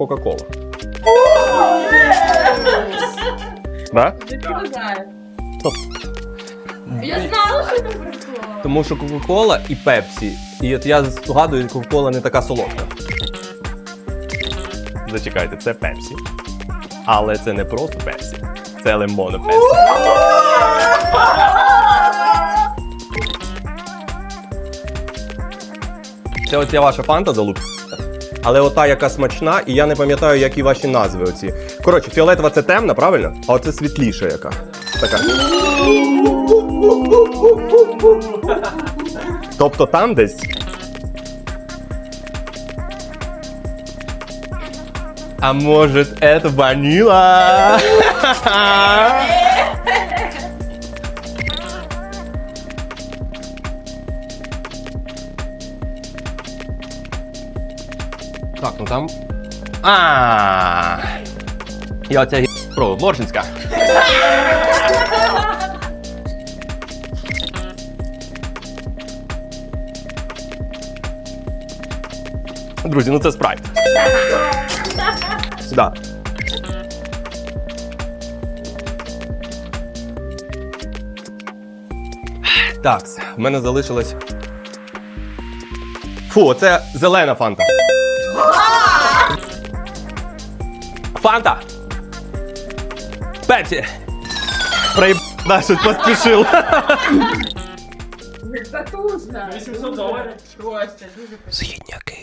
Кока-Кола. Да? Я знала, що це прикол. Тому що Кока-Кола і Пепсі. І от я згадую, Кока-Кола не така солодка. Зачекайте, це Пепсі. Але це не просто Пепсі. Це лимоно Пепсі. Це оця ваша фанта залупка. Але ота, яка смачна, і я не пам'ятаю, які ваші назви оці. Коротше, фіолетова це темна, правильно? А оце світліша яка. Така. Тобто там десь. А может, это ванила? Так, ну там. А. Я оця гі- про Моршинська. Друзі, ну це спрайт. Сюди. Так, в мене залишилось. Фу, це зелена фанта. Фанта! Пепсі! Проїб... Да, щось поспішив. Потужно. 800 доларів. Костя, дуже Згідняк.